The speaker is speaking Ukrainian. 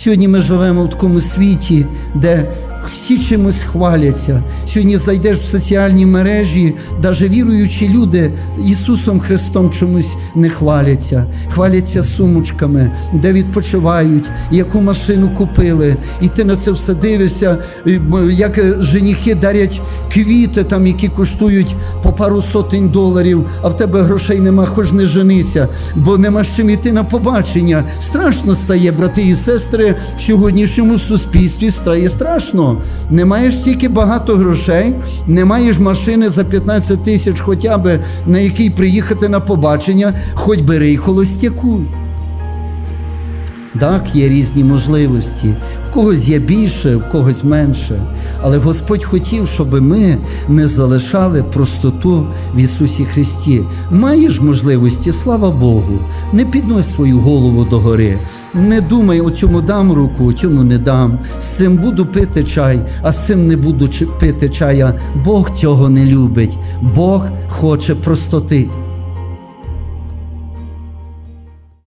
Сьогодні ми живемо в такому світі, де всі чимось хваляться. Сьогодні зайдеш в соціальні мережі, навіть віруючі люди Ісусом Христом чомусь не хваляться, хваляться сумочками, де відпочивають, яку машину купили. І ти на це все дивишся, як женихи дарять квіти, там, які коштують по пару сотень доларів, а в тебе грошей нема, хоч не женися, бо нема з чим йти на побачення. Страшно стає, брати і сестри, в сьогоднішньому суспільстві стає страшно. Не маєш стільки багато грошей, не маєш машини за 15 тисяч, хоча б на який приїхати на побачення, хоч бери й холостяку. Так, є різні можливості. В когось є більше, в когось менше. Але Господь хотів, щоб ми не залишали простоту в Ісусі Христі. Маєш можливості, слава Богу. Не піднось свою голову догори. Не думай, о цьому дам руку, о цьому не дам. З цим буду пити чай, а з цим не буду пити чая. Бог цього не любить. Бог хоче простоти.